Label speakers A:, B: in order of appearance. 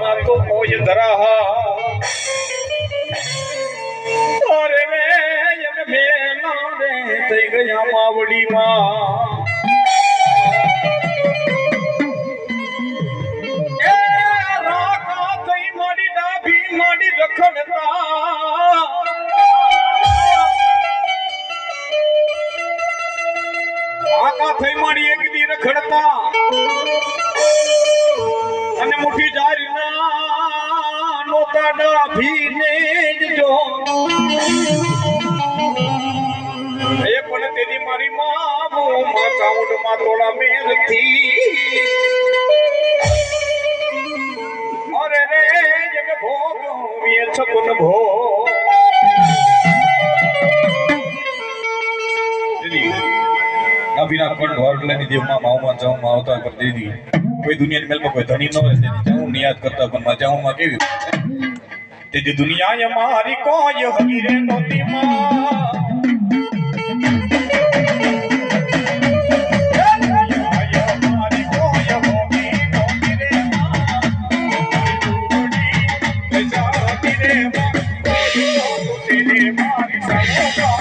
A: માં તો મોય ધરાહા અરે રે એમ ના રે થઈ ગયા માવડી માં થઈ મારી એક દી રખડતા અને મુઠી જારીના નોતા ડાભીને જ જો એ પણ તેની મારી મામો માં ચાઉંડમાં થોડા મેરથી અરે રે જગ ભોગો વીર સપન ભો દીદી અભિના પણ ઢોર લઈને દેવમાં માવમાં જાઉં આવતા પર દીદી કોઈ દુનિયાની મેલમાં કોઈ ધણી ન હોય તેથી જાઉં નિયાદ કરતા પણ માં જાઉં માં કેવી તેથી દુનિયા મારી કોઈ હમીરે નોતી માં એ